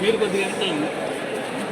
మీరు కొద్దిగా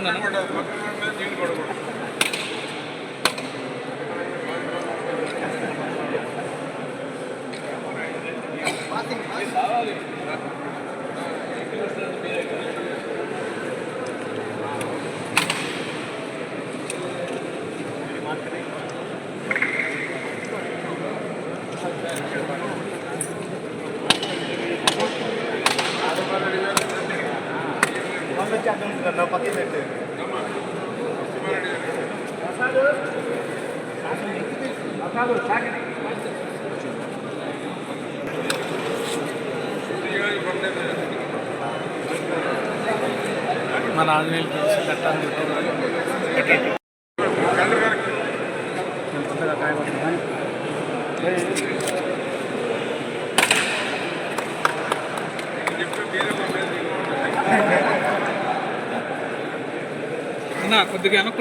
కొద్దిగా అనుకున్నాను మన ఆంజనేయులు తెలిసి కట్టాలని పెట్టారు అన్నా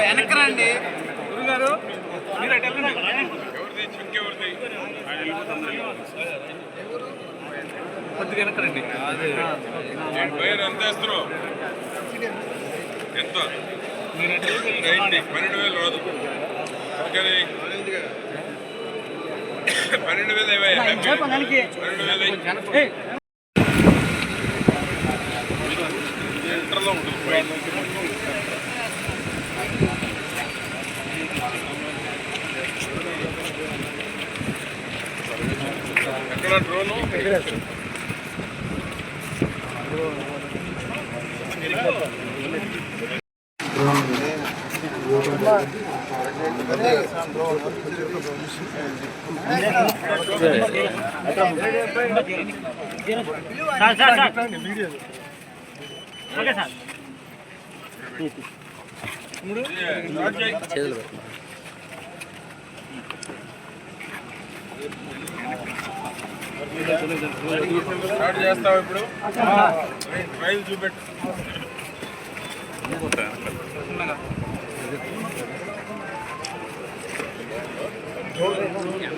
వెనకరండి గురుగారు మీరు అటు వెళ్ళండి. కొద్దిగా వెనకరండి ఎంత వేస్తున్నావు ఎంత? పన్నెండు వేలు రాదు. కానీ పన్నెండు వేలు? పన్నెండు వేలు అయ్యి. సెంటర్లో ఉంటుంది పైన. ఎక్కడ డ్రోను స్టార్ట్ చేస్తావు ఇప్పుడు రైలు చూపెట్టు బాయ్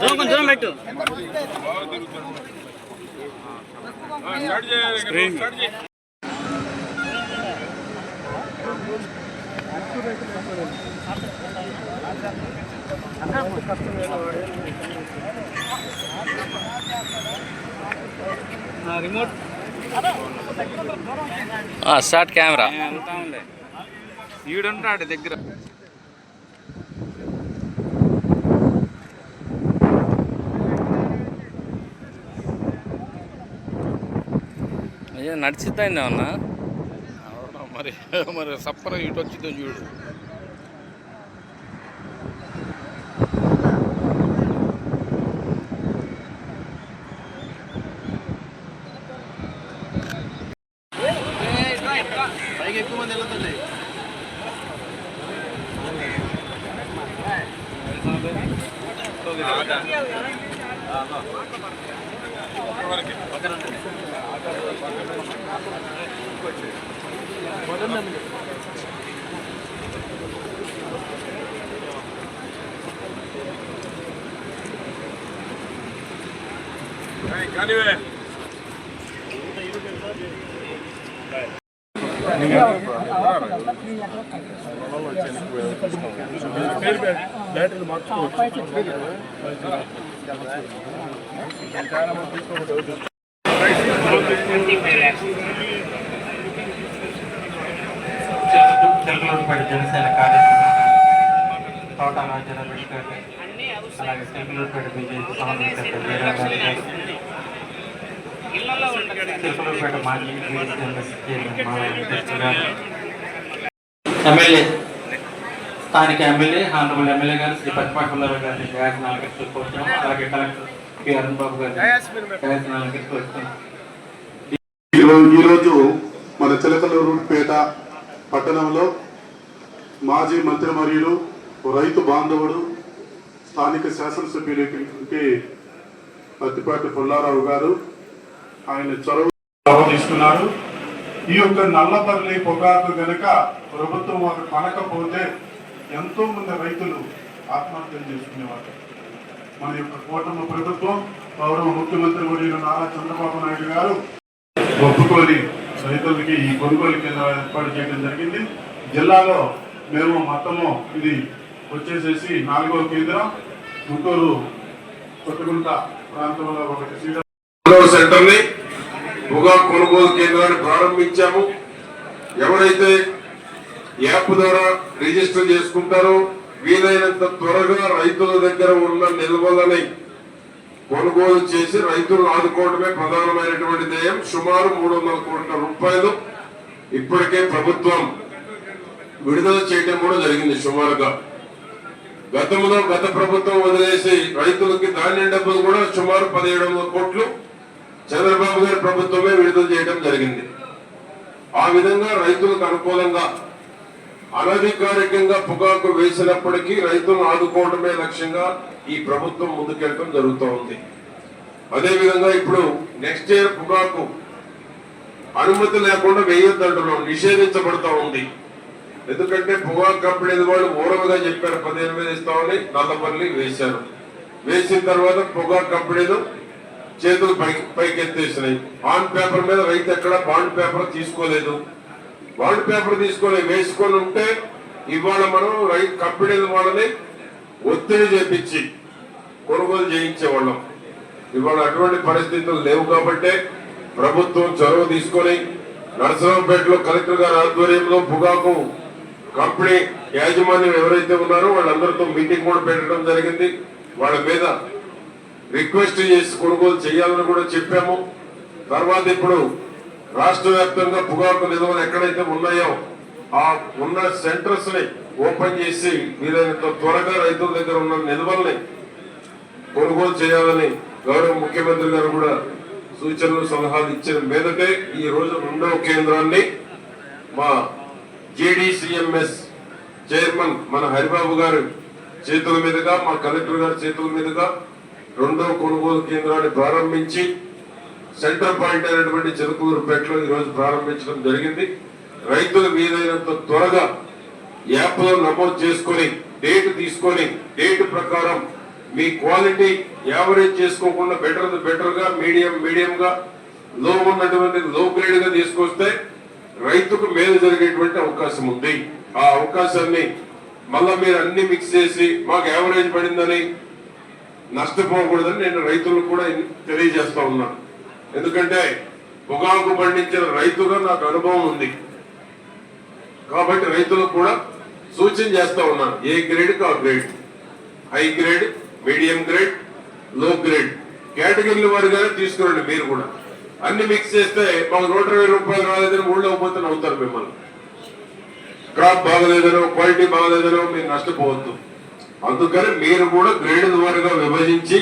దూరం పెట్టు స్టార్ట్ చేయి రిమోట్? Start camera. ఈడుంటాడు దగ్గర. అయ్యో నడిచిద్దాండి ఏమన్నా? మరి మరి సప్పర ఇటు వచ్చిందో చూడు. Hey, anyway. కానివే తెలుగులోపేట జనసేన కార్యక్రమం తోట రాజ్య రమేష్ గారిని అలాగే తెలుగులోపేట బీజేపీ సమన్వయ ఎమ్మెల్యే స్థానిక ఎమ్మెల్యే హానరబుల్ ఎమ్మెల్యే గారు శ్రీ పద్మాకుల్లారావు కోరుతున్నాం అలాగే కలెక్టర్ పి. అరుణ్ బాబు గాయత్రి నాలుగు కోరుతున్నాం ఈరోజు మన చిలకలూరుపేట పట్టణంలో మాజీ మంత్రి వర్యులు రైతు బాంధవుడు స్థానిక శాసనసభ్యులకి పత్తిపాటి పుల్లారావు గారు ఆయన చొరవ తీసుకున్నారు. ఈ యొక్క నల్లపల్లి పొగాకు గనక ప్రభుత్వం వారు కొనకపోతే ఎంతో మంది రైతులు ఆత్మహత్యలు చేసుకునేవారు. మన యొక్క కూటమి ప్రభుత్వం గౌరవ ముఖ్యమంత్రి వర్యులు నారా చంద్రబాబు నాయుడు గారు ఒప్పుకొని రైతులకి ఈ కొనుగోలు కేంద్రాలు ఏర్పాటు చేయడం జరిగింది. జిల్లాలో మేము మొత్తము ఇది వచ్చేసేసి నాలుగో కేంద్రం. గుంటూరు కొత్తగుంట ప్రాంతంలో ఒకటి. సెంటర్ని పొగాకు కొనుగోలు కేంద్రాన్ని ప్రారంభించాము. ఎవరైతే యాప్ ద్వారా రిజిస్టర్ చేసుకుంటారో వీలైనంత త్వరగా రైతుల దగ్గర ఉన్న నిల్వలని కొనుగోలు చేసి రైతులు ఆదుకోవడమే ప్రధానమైనటువంటి ధ్యేయం. సుమారు మూడు వందల కోట్ల రూపాయలు ఇప్పటికే ప్రభుత్వం విడుదల చేయడం కూడా జరిగింది సుమారుగా. గతంలో గత ప్రభుత్వం వదిలేసి రైతులకి ధాన్యం డబ్బులు కూడా సుమారు పదిహేడు వందల కోట్లు చంద్రబాబు గారి ప్రభుత్వమే విడుదల చేయడం జరిగింది. ఆ విధంగా రైతులకు అనుకూలంగా అనధికారికంగా పొగాకు వేసినప్పటికీ రైతులను ఆదుకోవడమే లక్ష్యంగా ఈ ప్రభుత్వం ముందుకెళ్ళడం జరుగుతూ ఉంది. అదేవిధంగా ఇప్పుడు నెక్స్ట్ ఇయర్ పొగాకు అనుమతి లేకుండా వేయొద్దంటున్నాం నిషేధించబడుతూ ఉంది. ఎందుకంటే పొగాకు కంపెనీ వాళ్ళు ఓరవగా చెప్పారు పదిహేను వేలు ఇస్తామని నల్లపల్లి వేశారు. వేసిన తర్వాత పొగాకు కంపెనీలు చేతులు పైకి పైకెత్తేసినాయి. బాండ్ పేపర్ మీద రైతు ఎక్కడ బాండ్ పేపర్ తీసుకోలేదు. బాండ్ పేపర్ తీసుకొని వేసుకొని ఉంటే ఇవాళ మనం రైతు కంపెనీల వాళ్ళని ఒత్తిడి చేపించి కొనుగోలు చేయించేవాళ్ళం. ఇవాళ అటువంటి పరిస్థితులు లేవు కాబట్టే ప్రభుత్వం చొరవ తీసుకొని నరసరావుపేటలో కలెక్టర్ గారి ఆధ్వర్యంలో పొగాకు కంపెనీ యాజమాన్యం ఎవరైతే ఉన్నారో వాళ్ళందరితో మీటింగ్ కూడా పెట్టడం జరిగింది. వాళ్ళ మీద రిక్వెస్ట్ చేసి కొనుగోలు చేయాలని కూడా చెప్పాము. తర్వాత ఇప్పుడు రాష్ట్ర వ్యాప్తంగా పొగాకు నిల్వలు ఎక్కడైతే ఉన్నాయో ఆ ఉన్న సెంటర్స్ని ఓపెన్ చేసి వీలైనంత త్వరగా రైతుల దగ్గర ఉన్న నిల్వల్ని కొనుగోలు చేయాలని గౌరవ ముఖ్యమంత్రి గారు కూడా సూచనలు సలహాలు ఇచ్చిన మీదటే ఈ రోజు రెండవ కేంద్రాన్ని మా జేడీసీఎంఎస్ చైర్మన్ మన హరిబాబు గారు చేతుల మీదుగా మా కలెక్టర్ గారి చేతుల మీదుగా రెండవ కొనుగోలు కేంద్రాన్ని ప్రారంభించి సెంటర్ పాయింట్ అయినటువంటి చిరుకూరుపేటలో ఈ రోజు ప్రారంభించడం జరిగింది. రైతులు వీలైనంత త్వరగా యాప్లో నమోదు చేసుకొని డేట్ తీసుకొని డేట్ ప్రకారం మీ క్వాలిటీ యావరేజ్ చేసుకోకుండా బెటర్ బెటర్గా మీడియం మీడియం గా లో ఉన్నటువంటి లో గ్రేడ్గా తీసుకొస్తే రైతుకు మేలు జరిగేటువంటి అవకాశం ఉంది. ఆ అవకాశాన్ని మళ్ళా మీరు అన్ని మిక్స్ చేసి మాకు యావరేజ్ పడిందని నష్టపోకూడదని నేను రైతులకు కూడా తెలియజేస్తా ఉన్నాను ఎందుకంటే పొగాకు పండించిన రైతుగా నాకు అనుభవం ఉంది. కాబట్టి రైతులకు కూడా సూచన చేస్తా ఉన్నాను ఏ గ్రేడ్ ఆ గ్రేడ్? హై గ్రేడ్ మీడియం గ్రేడ్లో గ్రేడ్? కేటగిరీల వారిగానే తీసుకురండి మీరు కూడా. అన్ని మిక్స్ చేస్తే మాకు నూట ఇరవై రూపాయలు రాలేదని ఊళ్ళో పోతే నవ్వుతారు మిమ్మల్ని. క్రాప్ బాగలేదనో క్వాలిటీ బాగలేదనో మీరు నష్టపోవద్దు. అందుకని మీరు కూడా గ్రేడ్ ద్వారా విభజించి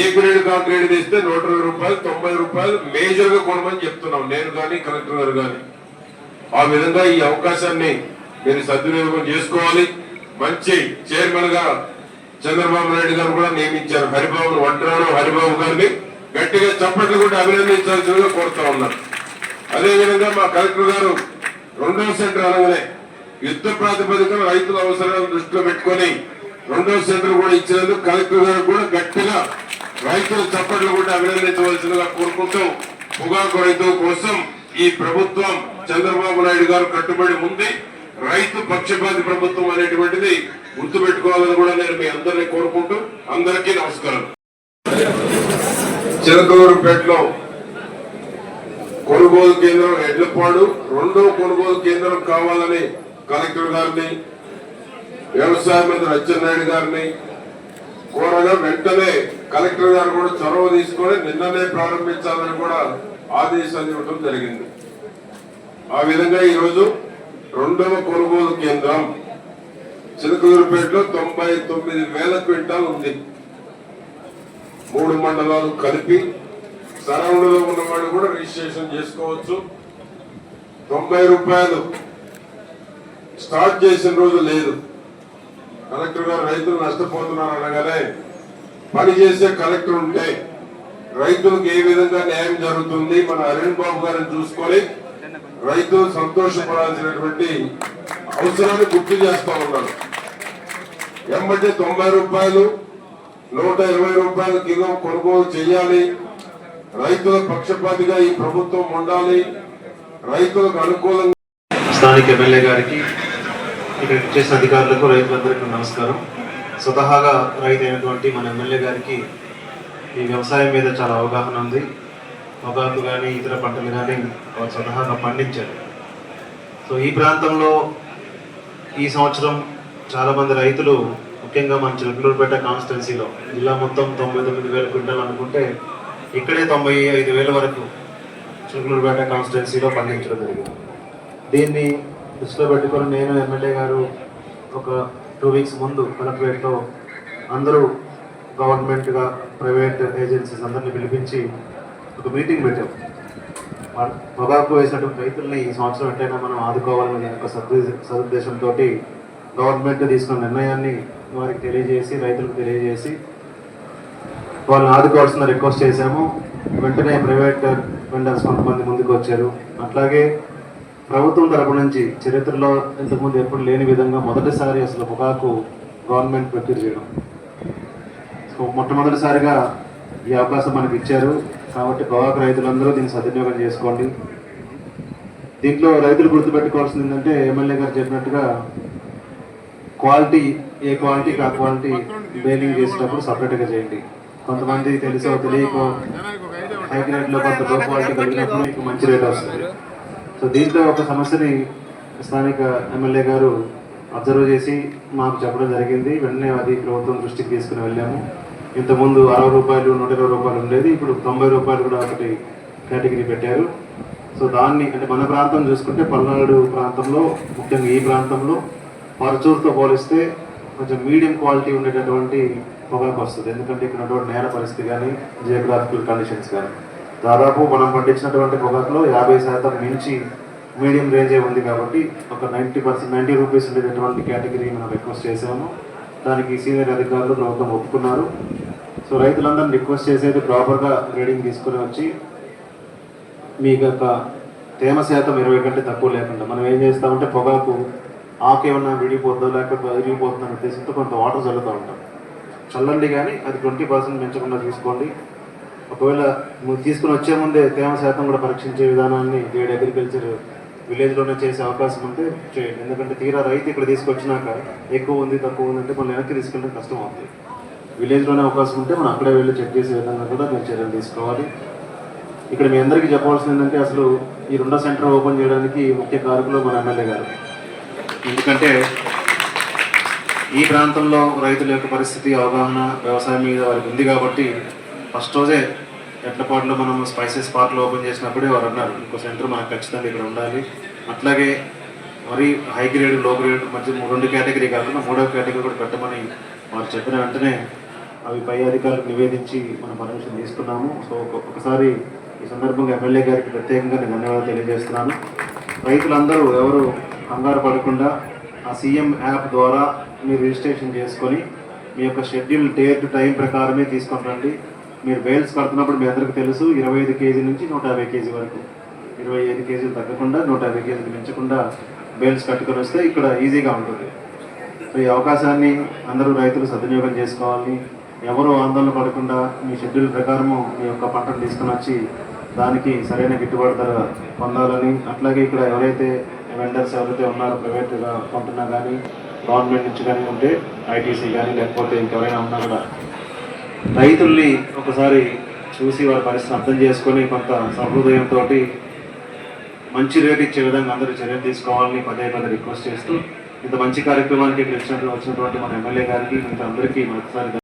ఏ గ్రేడ్ కా గ్రేడ్ తీస్తే నూట ఇరవై రూపాయలు తొంభై రూపాయలు మేజర్గా కొనమని చెప్తున్నాం. నేను కానీ కలెక్టర్ గారు కానీ ఆ విధంగా ఈ అవకాశాన్ని మీరు సద్వినియోగం చేసుకోవాలి. మంచి చైర్మన్గా చంద్రబాబు నాయుడు గారు కూడా నియమించారు. హరిబాబు వంటరాడు హరిబాబు గారిని గట్టిగా చప్పట్లు కూడా అభినందించాల్సిందిగా కోరుతా ఉన్నారు అదేవిధంగా మా కలెక్టర్ గారు రెండవ సెంటర్ అనగానే యుద్ధ ప్రాతిపదికన రైతుల అవసరాలను దృష్టిలో పెట్టుకొని రెండవ సెంటర్ కూడా ఇచ్చినందుకు కలెక్టర్ గారు కూడా గట్టిగా రైతుల చప్పట్లు కూడా అభినందించవలసిందిగా కోరుకుంటూ పొగాకు రైతు కోసం ఈ ప్రభుత్వం చంద్రబాబు నాయుడు గారు కట్టుబడి ఉంది. రైతు పక్షపాతి ప్రభుత్వం అనేటువంటిది గుర్తుపెట్టుకోవాలని కూడా నేను మీ అందరినీ కోరుకుంటూ అందరికీ నమస్కారం. చిలకలూరుపేటలో కొనుగోలు కేంద్రం ఎడ్లపాడు రెండో కొనుగోలు కేంద్రం కావాలని కలెక్టర్ గారిని వ్యవసాయ మంత్రి అచ్చెన్నాయుడు గారిని కోరగా వెంటనే కలెక్టర్ గారు కూడా చొరవ తీసుకొని నిన్ననే ప్రారంభించాలని కూడా ఆదేశాలు ఇవ్వడం జరిగింది. ఆ విధంగా ఈరోజు రెండవ కొనుగోలు కేంద్రం చిలకలూరుపేటలో తొంభై తొమ్మిది వేల క్వింటాల్ ఉంది. మూడు మండలాలు కలిపి సరౌండ్లో ఉన్నవాడు కూడా రిజిస్ట్రేషన్ చేసుకోవచ్చు. తొంభై రూపాయలు స్టార్ట్ చేసిన రోజు లేదు. కలెక్టర్ గారు రైతులు నష్టపోతున్నారు అనగానే పని చేసే కలెక్టర్ ఉంటే రైతులకు ఏ విధంగా న్యాయం జరుగుతుంది? మన అరుణ్ బాబు గారిని చూసుకొని రైతులు సంతోషపడాల్సినటువంటి అవసరాన్ని గుర్తు చేస్తా ఉన్నారు ఎమ్మటే తొంభై రూపాయలు నూట ఇరవై రూపాయల కిలో కొనుగోలు చేయాలి. రైతుల పక్షపాతిగా ఈ ప్రభుత్వం ఉండాలి. రైతులకు అనుకూలంగా స్థానిక ఎమ్మెల్యే గారికి ఇక్కడ చేసిన అధికారులకు రైతులందరికీ నమస్కారం. స్వతహాగా రైతు అయినటువంటి మన ఎమ్మెల్యే గారికి ఈ వ్యవసాయం మీద చాలా అవగాహన ఉంది. పొగాకు కానీ ఇతర పంటలు కానీ స్వతహాగా పండించారు. సో ఈ ప్రాంతంలో ఈ సంవత్సరం చాలామంది రైతులు ముఖ్యంగా మన చిలకలూరుపేట కాన్స్టిట్యున్సీలో జిల్లా మొత్తం తొంభై తొమ్మిది వేల క్వింటాలు అనుకుంటే ఇక్కడే తొంభై ఐదు వేల వరకు చిలకలూరుపేట కాన్స్టిట్యున్సీలో పండించడం జరిగింది. దీన్ని దృష్టిలో పెట్టుకొని నేను ఎమ్మెల్యే గారు ఒక టూ వీక్స్ ముందు కలెక్టరేట్లో అందరూ గవర్నమెంట్గా ప్రైవేట్ ఏజెన్సీస్ అందరిని పిలిపించి ఒక మీటింగ్ పెట్టాం. పొగాకు వేసినటువంటి రైతుల్ని ఈ సంవత్సరం ఎట్లయినా మనం ఆదుకోవాలనే ఒక సదుద్దేశంతో గవర్నమెంట్ తీసుకున్న నిర్ణయాన్ని వారికి తెలియజేసి రైతులకు తెలియజేసి వాళ్ళని ఆదుకోవాల్సిన రిక్వెస్ట్ చేశాము. వెంటనే ప్రైవేట్ వెండర్స్ కొంతమంది ముందుకు వచ్చారు అట్లాగే ప్రభుత్వం తరపు నుంచి చరిత్రలో ఇంతకుముందు ఎప్పుడు లేని విధంగా మొదటిసారి అసలు పొగాకు గవర్నమెంట్ ప్రక్రియ చేయడం సో మొట్టమొదటిసారిగా ఈ అవకాశం మనకి ఇచ్చారు. కాబట్టి పొగాకు రైతులందరూ దీన్ని సద్వినియోగం చేసుకోండి. దీంట్లో రైతులు గుర్తుపెట్టుకోవాల్సింది ఏంటంటే ఎమ్మెల్యే గారు చెప్పినట్టుగా క్వాలిటీ ఏ క్వాలిటీకి ఆ క్వాలిటీ బేలింగ్ చేసేటప్పుడు సపరేట్గా చేయండి. కొంతమంది తెలుసో తెలియకో హై గ్రేడ్లో కొంత లో క్వాలిటీ కలిగినప్పుడు మీకు మంచి రేట్ వస్తుంది. సో దీంట్లో ఒక సమస్యని స్థానిక ఎమ్మెల్యే గారు అబ్జర్వ్ చేసి మాకు చెప్పడం జరిగింది. వెంటనే అది ప్రభుత్వం దృష్టికి తీసుకుని వెళ్ళాము. ఇంతకుముందు అరవై రూపాయలు నూట ఇరవై రూపాయలు ఉండేది. ఇప్పుడు తొంభై రూపాయలు కూడా ఒకటి కేటగిరీ పెట్టారు. సో దాన్ని అంటే మన ప్రాంతం చూసుకుంటే పల్నాడు ప్రాంతంలో ముఖ్యంగా ఈ ప్రాంతంలో పరచూరుతో పోలిస్తే కొంచెం మీడియం క్వాలిటీ ఉండేటటువంటి పొగాకు వస్తుంది. ఎందుకంటే ఇక్కడ ఉన్నటువంటి నేర పరిస్థితి కానీ జియోగ్రాఫికల్ కండిషన్స్ కానీ. దాదాపు మనం పండించినటువంటి పొగాకులో యాభై శాతం మించి మీడియం రేంజే ఉంది కాబట్టి ఒక నైంటీ పర్సెంట్ నైంటీ రూపీస్ ఉండేటటువంటి కేటగిరీ మనం రిక్వెస్ట్ చేసాము దానికి సీనియర్ అధికారులు ప్రభుత్వం ఒప్పుకున్నారు. సో రైతులందరినీ రిక్వెస్ట్ చేసేది ప్రాపర్గా గ్రేడింగ్ తీసుకుని వచ్చి మీకు యొక్క తేమ శాతం ఇరవై కంటే తక్కువ లేకుండా మనం ఏం చేస్తామంటే పొగాకు ఆకేమన్నా విడిపోద్దో లేకపోతే విరిగిపోతుందో ఉద్దేశంతో కొంత వాటర్ చల్లుతూ ఉంటాం. చల్లండి కానీ అది ట్వంటీ పర్సెంట్ పెంచకుండా తీసుకోండి. ఒకవేళ తీసుకుని వచ్చే ముందే తేమ శాతం కూడా పరీక్షించే విధానాన్ని గేడ్ అగ్రికల్చర్ విలేజ్లోనే చేసే అవకాశం ఉంటే చేయండి. ఎందుకంటే తీరా రైతు ఇక్కడ తీసుకొచ్చినాక ఎక్కువ ఉంది తక్కువ ఉంది అంటే మనం వెనక్కి తీసుకెళ్ళడం కష్టం అవుతుంది. విలేజ్లోనే అవకాశం ఉంటే మనం అక్కడే వెళ్ళి చెక్ చేసే విధంగా కూడా మేము చర్యలు తీసుకోవాలి. ఇక్కడ మీ అందరికీ చెప్పవలసింది ఏంటంటే అసలు ఈ రెండో సెంటర్ ఓపెన్ చేయడానికి ముఖ్య కారకులు మన ఎమ్మెల్యే గారు. ఎందుకంటే ఈ ప్రాంతంలో రైతుల యొక్క పరిస్థితి అవగాహన వ్యవసాయం మీద వారికి ఉంది కాబట్టి ఫస్ట్ రోజే ఎట్లపాటులో మనం స్పైసెస్ పార్క్లో ఓపెన్ చేసినప్పుడే వారు అన్నారు ఇంకో సెంటర్ మనకు ఖచ్చితంగా ఇక్కడ ఉండాలి. అట్లాగే మరి హై గ్రేడ్లో గ్రేడ్ మధ్య రెండు కేటగిరీ కాకుండా మూడో కేటగిరీ కూడా పెట్టమని వారు చెప్పిన వెంటనే అవి పై అధికారులకు నివేదించి మనం పర్మిషన్ తీసుకున్నాము. సో ఒక్కొక్కసారి ఒకసారి ఈ సందర్భంగా ఎమ్మెల్యే గారికి ప్రత్యేకంగా నేను ధన్యవాదాలు తెలియజేస్తున్నాను. రైతులందరూ ఎవరు కంగారు పడకుండా ఆ సీఎం యాప్ ద్వారా మీరు రిజిస్ట్రేషన్ చేసుకొని మీ యొక్క షెడ్యూల్ డేట్ టైం ప్రకారమే తీసుకొని రండి. మీరు బేల్స్ కడుతున్నప్పుడు మీ అందరికీ తెలుసు ఇరవై ఐదు కేజీ నుంచి నూట యాభై కేజీ వరకు. ఇరవై ఐదు కేజీలు తగ్గకుండా నూట యాభై కేజీలు మించకుండా బేల్స్ కట్టుకొని వస్తే ఇక్కడ ఈజీగా ఉంటుంది. సో ఈ అవకాశాన్ని అందరూ రైతులు సద్వినియోగం చేసుకోవాలి. ఎవరు ఆందోళన పడకుండా మీ షెడ్యూల్ ప్రకారము మీ యొక్క పంటను తీసుకుని వచ్చి దానికి సరైన గిట్టుబాటు ధర పొందాలని అట్లాగే ఇక్కడ ఎవరైతే వెండర్స్ ఎవరైతే ఉన్నారో ప్రైవేట్గా కొంటున్నా కానీ గవర్నమెంట్ నుంచి కానీ ఉంటే ఐటీసీ కానీ లేకపోతే ఇంకెవరైనా ఉన్నా కూడా రైతుల్ని ఒకసారి చూసి వారి పరిస్థితిని అర్థం చేసుకొని కొంత సహృదయంతో మంచి రేట్ ఇచ్చే విధంగా అందరూ చర్యలు తీసుకోవాలని పదే పదే రిక్వెస్ట్ చేస్తూ ఇంత మంచి కార్యక్రమానికి ఇక్కడ వచ్చినట్టు వచ్చినటువంటి మన ఎమ్మెల్యే గారికి మిగతా అందరికీ మరొకసారి